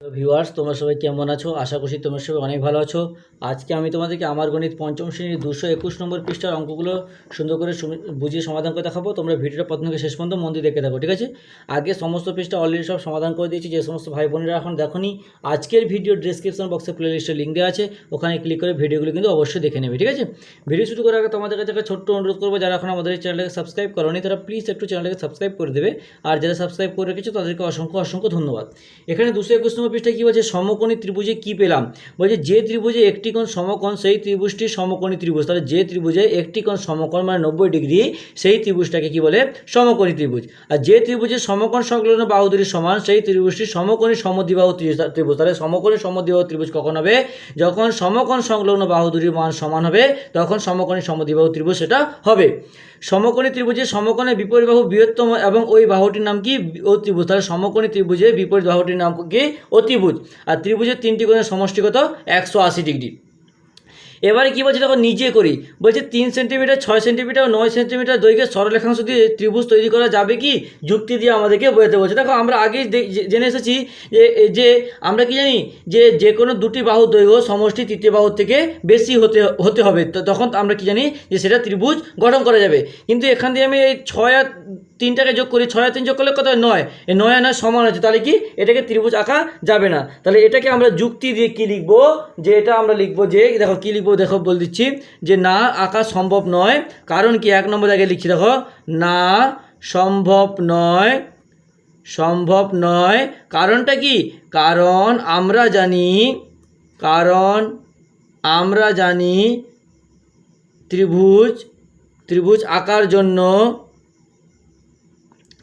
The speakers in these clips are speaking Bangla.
ভিউয়ার্স তোমরা সবাই কেমন আছো? আশা করছি তোমরা সবাই অনেক ভালো আছো। আজকে আমি তোমাদেরকে আমার গণিত পঞ্চম শ্রেণির দুশো একুশ নম্বর পৃষ্ঠার অঙ্কগুলো সুন্দর করে বুঝিয়ে সমাধান করে দেখাবো। তোমরা ভিডিওটা প্রথম থেকে শেষ পর্যন্ত মন দিয়ে দেখে দেখো ঠিক আছে? আগে সমস্ত পৃষ্ঠা অলরেডি সব সমাধান করে দিয়েছি। যে সমস্ত ভাই বোনেরা এখন দেখোনি, আজকের ভিডিও ডিসক্রিপশন বক্সে প্লে লিস্টের লিঙ্ক দেওয়া আছে। ওখানে ক্লিক করে ভিডিওগুলো কিন্তু অবশ্যই দেখে নেবে, ঠিক আছে? ভিডিও শুরু করার আগে তোমাদের কাছে একটা ছোট্ট অনুরোধ করব, যারা এখন আমাদের এই চ্যানেলটাকে সাবস্ক্রাইব করোনি, তারা প্লিজ একটু চ্যানেলটাকে সাবস্ক্রাইব করে দেবে। আর যারা সাবস্ক্রাইব করে রেখেছো, তাদেরকে অসংখ্য অসংখ্য ধন্যবাদ। এখানে দুশো একুশ পৃষ্ঠায় কী বলছে? সমকোণী ত্রিভুজে কী পেলাম? বলছে যে ত্রিভুজে একটি কোণ সমকোণ, সেই ত্রিভুজটি সমকোণী ত্রিভুজ। তাহলে যে ত্রিভুজে একটি কোণ সমকোণ মানে নব্বই ডিগ্রি, সেই ত্রিভুজটাকে কি বলে? সমকোণী ত্রিভুজ। আর যে ত্রিভুজে সমকোণ সংলগ্ন বাহুদুরি সমান, সেই ত্রিভুজটি সমকোণী সমদ্বিবাহু ত্রিভুজ ত্রিভুজ। তাহলে সমকোণী সমদ্বিবাহু ত্রিভুজ কখন হবে? যখন সমকোণ সংলগ্ন বাহুদুরির মান সমান হবে, তখন সমকোণী সমদ্বিবাহু ত্রিভুজ সেটা হবে। সমকোণী ত্রিভুজে সমকোণের বিপরীত বাহু বৃহত্তম এবং ওই বাহুটির নাম কি? অতিভুজ তাহলে সমকোণী ত্রিভুজে বিপরীত বাহুটির নাম কি? অতিভুজ। আর ত্রিভুজের তিনটি কোণের সমষ্টি কত একশো আশি ডিগ্রি। এবারে কী বলছে দেখো, নিজে করি। বলছে তিন সেন্টিমিটার, ছয় সেন্টিমিটার, নয় সেন্টিমিটার দৈর্ঘ্যের সরলরেখাংশ দিয়ে ত্রিভুজ তৈরি করা যাবে কি? যুক্তি দিয়ে আমাদেরকে বোঝাতে বলছে। দেখো, আমরা আগেই জেনে এসেছি যে যে আমরা কি জানি যে যে কোনো দুটি বাহু দৈর্ঘ্য সমষ্টি তৃতীয় বাহুর থেকে বেশি হতে হতে হবে। তো তখন আমরা কি জানি যে সেটা ত্রিভুজ গঠন করা যাবে। কিন্তু এখান দিয়ে আমি এই ছয় আর তিনটাকে যোগ করি, ছয় তিন যোগ করলে কত নয়। এই নয় নয় সমান আছে, তাহলে কি? এটাকে ত্রিভুজ আঁকা যাবে না। তাহলে এটাকে আমরা যুক্তি দিয়ে কি লিখব? যে এটা আমরা লিখব যে, দেখো কি লিখব? দেখো, বল দিচ্ছি যে না আঁকা সম্ভব নয়। কারণ কি? এক নম্বর আগে লিখছি, দেখো, না সম্ভব নয় সম্ভব নয়। কারণটা কি? কারণ আমরা জানি, কারণ আমরা জানি ত্রিভুজ ত্রিভুজ আঁকার জন্য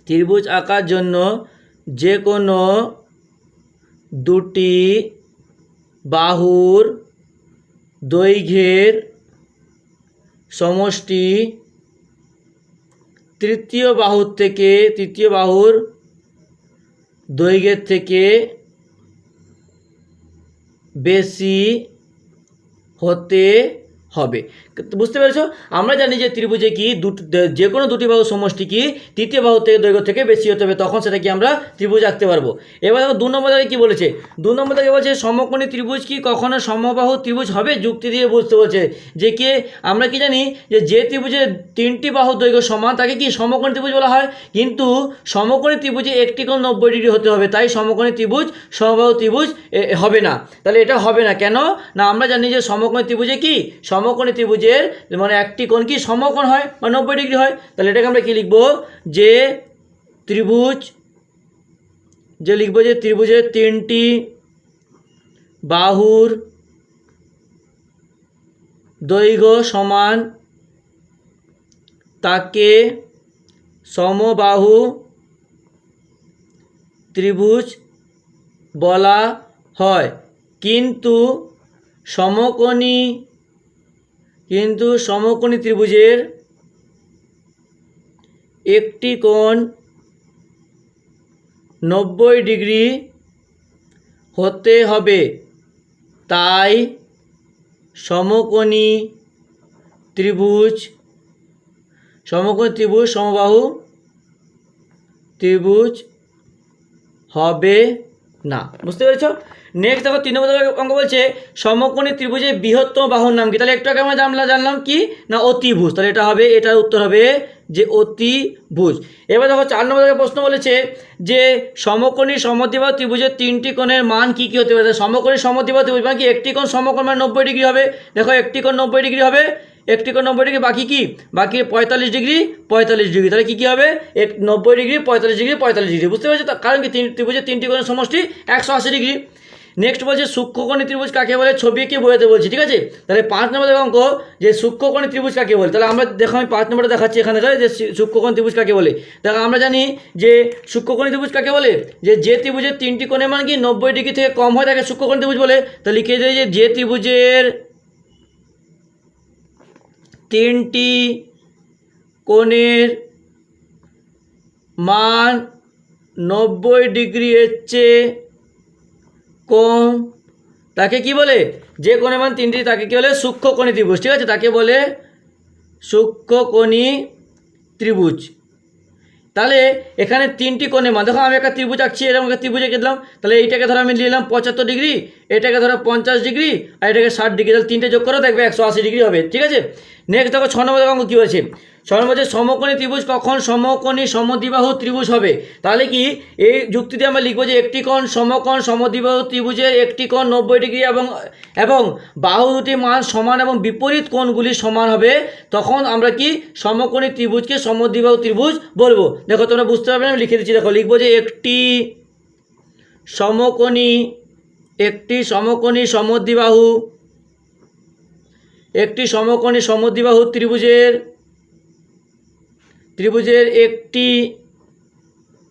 ত্রিভুজ আঁকার জন্য যে কোনো দুটি বাহুর দৈর্ঘ্যের সমষ্টি তৃতীয় বাহুর থেকে, তৃতীয় বাহুর দৈর্ঘ্যের থেকে বেশি হতে হবে। বুঝতে পেরেছ? আমরা জানি যে ত্রিভুজে কি দুটো যে কোনো দুটি বাহু সমষ্টি কি তৃতীয় বাহু থেকে দৈর্ঘ্য থেকে বেশি হতে হবে, তখন সেটা কি আমরা ত্রিভুজ আঁকতে পারব। এবার দেখো দু নম্বর দাগে কী বলেছে? দু নম্বর দাগে বলছে, সমকোণী ত্রিভুজ কি কখনো সমবাহু ত্রিভুজ হবে? যুক্তি দিয়ে বুঝতে বলছে যে কি, আমরা কি জানি যে যে ত্রিভুজের তিনটি বাহু দৈর্ঘ্য সমান, তাকে কি সমকোণী ত্রিভুজ বলা হয়? কিন্তু সমকোণী ত্রিভুজে একটি কোণ নব্বই ডিগ্রি হতে হবে, তাই সমকোণী ত্রিভুজ, সমবাহু ত্রিভুজ হবে না। তাহলে এটা হবে না। কেন? না, আমরা জানি যে সমকোণী ত্রিভুজে কি? সমকোণী ত্রিভুজের মানে একটি কোণ কি? সমকোণ হয় বা নব্বই ডিগ্রি হয়। তাহলে এটাকে আমরা কি লিখব? যে ত্রিভুজ, যে লিখব যে ত্রিভুজের তিনটি বাহুর দৈর্ঘ্য সমান তাকে সমবাহু ত্রিভুজ বলা হয়। কিন্তু সমকোণী কিন্তু সমকোণী ত্রিভুজের একটি কোণ নব্বই ডিগ্রি হতে হবে। তাই সমকোণী ত্রিভুজ সমকোণী ত্রিভুজ, সমবাহু ত্রিভুজ হবে না, বুঝতে পেরেছ? নেক্সট দেখো তিন নম্বর অঙ্ক বলছে, সমকোণী ত্রিভুজের বৃহত্তম বাহুর নাম কি? তাহলে একটু আগে আমরা জানলাম জানলাম কি? না, অতিভুজ। তাহলে এটা হবে, এটার উত্তর হবে যে অতিভুজ। এবার দেখো, চার নম্বর প্রশ্ন বলেছে যে সমকোণী সমদ্বিবাহু ত্রিভুজের তিনটি কোণের মান কি, কী হতে পারে? সমকোণী সমদ্বিবাহু ত্রিভুজ মানে কি? একটি কোণ সমকোণ মানে নব্বই ডিগ্রি হবে। দেখো, একটি কোণ নব্বই ডিগ্রি হবে। একটি কোণ নব্বই ডিগ্রি, বাকি কি? বাকি পঁয়তাল্লিশ ডিগ্রি পঁয়তাল্লিশ ডিগ্রি। তাহলে কী কী হবে? এক, নব্বই ডিগ্রি, পঁয়তাল্লিশ ডিগ্রি পঁয়তাল্লিশ ডিগ্রি। বুঝতে পেরেছ কারণ কি? তিন ত্রিভুজের তিনটি কোণের সমষ্টি একশো আশি ডিগ্রি। নেক্সট বলছে সূক্ষ্মকোণী ত্রিভুজ কাকে বলে? ছবি এঁকে বোঝাতে বলছি, ঠিক আছে? তাহলে পাঁচ নম্বর অঙ্ক, যে সূক্ষ্মকোণী ত্রিভুজ কাকে বলে? তাহলে আমরা দেখো, আমি পাঁচ নম্বরে দেখাচ্ছি এখানে যে সূক্ষ্মকোণ ত্রিভুজ কাকে বলে? দেখো আমরা জানি যে সূক্ষ্মকোণী ত্রিভুজ কাকে বলে? যে যে ত্রিভুজের তিনটি কোণের মান কি? নব্বই ডিগ্রি থেকে কম হয় তাকে সূক্ষ্মকোণী ত্রিভুজ বলে। তো লিখে দেয় যে যে ত্রিভুজের তিনটি কোণের মান নব্বই ডিগ্রি এর চেয়ে কম। তাকে কি বলে? যে কোণের মান তিনটি, তাকে কি বলে? সূক্ষ্মকোণী ত্রিভুজ। ঠিক আছে? তাকে বলে সূক্ষ্মকোণী ত্রিভুজ। তাহলে এখানে তিনটি কোণে মান। দেখো, আমি একটা ত্রিভুজ আঁকছি, এরকম একটা ত্রিভুজ এঁকে দিলাম। তাহলে এইটাকে ধরো আমি নিলাম পঁচাত্তর ডিগ্রি। এটাকে ধরো পঞ্চাশ ডিগ্রি আর এটাকে ষাট ডিগ্রি, তাহলে তিনটে যোগ করো, দেখবে একশো আশি ডিগ্রি হবে, ঠিক আছে? নেক্সট দেখো, ছ নম্বর অঙ্ক কী হয়েছে ছ নম্বর হচ্ছে সমকোণী ত্রিভুজ কখন সমকোণী সমদ্বিবাহু ত্রিভুজ হবে? তাহলে কি, এই যুক্তিতে আমরা লিখব যে একটি কোণ সমকোণ সমদ্বিবাহু ত্রিভুজের একটি কোণ নব্বই ডিগ্রি এবং এবং বাহু দুটি মান সমান এবং বিপরীত কোণগুলি সমান হবে, তখন আমরা কি সমকোণী ত্রিভুজকে সমদ্বিবাহু ত্রিভুজ বলব। দেখো তোমরা বুঝতে পারবে আমি লিখে দিচ্ছি। দেখো, লিখব যে একটি সমকোণী একটি সমকোণী সমদ্বিবাহু। একটি সমকোণী সমদ্বিবাহু ত্রিভুজের ত্রিভুজের একটি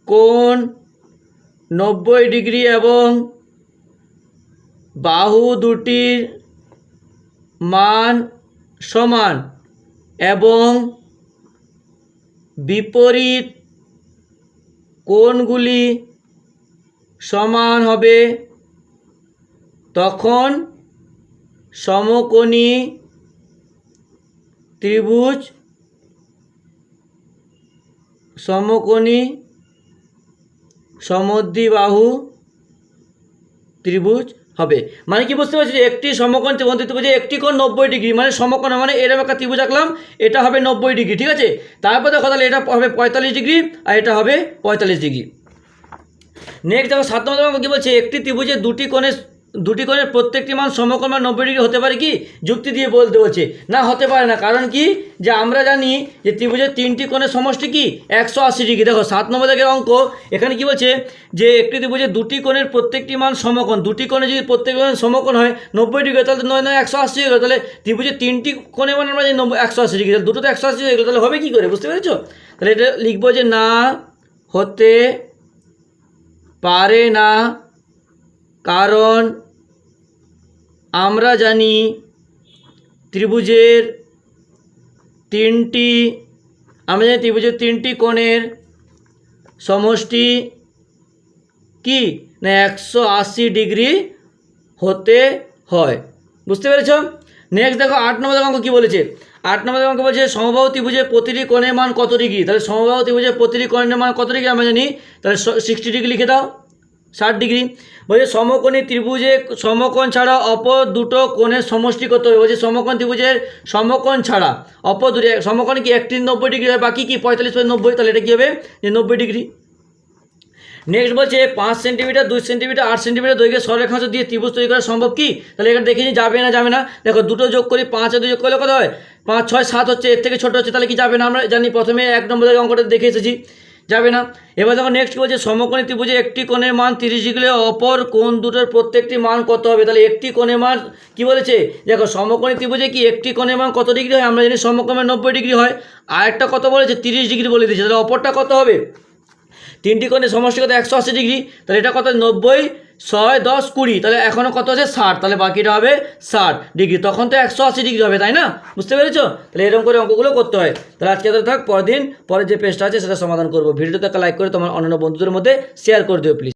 কোণ নব্বই ডিগ্রি এবং বাহু দুটির মান সমান এবং বিপরীত কোণগুলি সমান হবে তখন সমকোণী ত্রিভুজ সমকোণী সমদ্বিবাহু ত্রিভুজ হবে। মানে কি বুঝতে পারছি? একটি সমকোণ ত্রিভুজ ত্রিভুজে, একটি কোণ নব্বই ডিগ্রি। মানে সমকোণ মানে এরকম একটা ত্রিভুজ আঁকলাম, এটা হবে নব্বই ডিগ্রি, ঠিক আছে? তারপর দেখো তাহলে এটা হবে পঁয়তাল্লিশ ডিগ্রি আর এটা হবে পঁয়তাল্লিশ ডিগ্রি। নেক্সট দেখো সাত নম্বর কী বলছে? একটি ত্রিভুজে দুটি কোণের দুটি কোণের প্রত্যেকটি মান সমকোণ বা নব্বই ডিগ্রি হতে পারে কি? যুক্তি দিয়ে বলতে বলছে না, হতে পারে না। কারণ কি? যে আমরা জানি যে ত্রিভুজের তিনটি কোণের সমষ্টি কি? একশো আশি ডিগ্রি। দেখো, সাত নম্বর দিকের অঙ্ক, এখানে কি বলছে? যে একটি ত্রিভুজের দুটি কোণের প্রত্যেকটি মান সমকোণ। দুটি কোণে যদি প্রত্যেক কোণ সমকোণ হয়, নব্বই ডিগ্রি, তাহলে নয় নয়, একশো আশি হয়ে গেলো। তাহলে ত্রিভুজের তিনটি কোণে মানে আমরা জানি নব্বই, একশো আশি ডিগ্রি। তাহলে দুটো তো একশো আশি হয়ে গেলো। তাহলে হবে কী করে? বুঝতে পেরেছ? তাহলে এটা লিখব যে না হতে পারে না। কারণ আমরা জানি ত্রিভুজের তিনটি, আমরা জানি ত্রিভুজের তিনটি কোণের সমষ্টি কি? না, একশো আশি ডিগ্রি হতে হয়। বুঝতে পেরেছ? নেক্সট দেখো, আট নম্বর অঙ্ক কী বলেছে? আট নম্বর অঙ্ক বলছে, সমবাহু ত্রিভুজের প্রতিটি কোণের মান কত ডিগ্রি? তাহলে সমবাহু ত্রিভুজের প্রতিটি কোণের মান কত ডিগ্রি আমরা জানি? তাহলে সিক্সটি ডিগ্রি লিখে দাও। ষাট ডিগ্রি। বলছে সমকোণী ত্রিভুজে সমকোণ ছাড়া অপর দুটো কোণের সমষ্টি করতে হবে? বলছে সমকোণ ত্রিভুজের সমকোণ ছাড়া অপর দুটো সমকোণ কি একটি নব্বই ডিগ্রি হয়? বাকি কি পঁয়তাল্লিশ বাই নব্বই? তাহলে এটা কী হবে? যে নব্বই ডিগ্রি। নেক্সট বলছে পাঁচ সেন্টিমিটার, দুই সেন্টিমিটার, আট সেন্টিমিটার দৈর্ঘ্যের সরলরেখাংশ দিয়ে ত্রিভুজ তৈরি করা সম্ভব কি? তাহলে এখানে দেখে যাবে না যাবে না। দেখো, দুটো যোগ করি, পাঁচ দুই যোগ করলে কত হয়? পাঁচ, ছয়, সাত হচ্ছে, এর থেকে ছোটো হচ্ছে, তাহলে কি যাবে না? আমরা জানি প্রথমে এক নম্বরের অঙ্কটা দেখে এসেছি। যাবে না। এবার দেখো নেক্সট বলছে? সমকোণী ত্রিভুজে একটি কোণের মান তিরিশ ডিগ্রি অপর কোণ দুটোর প্রত্যেকটি মান কত হবে? তাহলে একটি কোণের মান কি বলেছে? দেখো, সমকোণী ত্রিভুজে কি একটি কোণের মান কত ডিগ্রি হয়? আমরা জানি সমকোণে নব্বই ডিগ্রি হয়। আর একটা কত বলেছে? তিরিশ ডিগ্রি বলে দিয়েছে। তাহলে অপরটা কত হবে? তিনটি কোণের সমষ্টি কত একশো আশি ডিগ্রি। তাহলে এটা কত? নব্বই। ছয়, দশ, কুড়ি, তাহলে এখনও কত আছে? ষাট, তাহলে বাকিটা হবে ষাট ডিগ্রি। তখন তো একশো আশি ডিগ্রি হবে, তাই না? বুঝতে পেরেছ? তাহলে এরকম করে অঙ্কগুলো করতে হয়। তাহলে আজকে তো থাক, পরের দিন, পরের যে পেজটা আছে, সেটা সমাধান করব। ভিডিওটাকে লাইক করে তোমার অন্যান্য বন্ধুদের মধ্যে শেয়ার করে দিও প্লিজ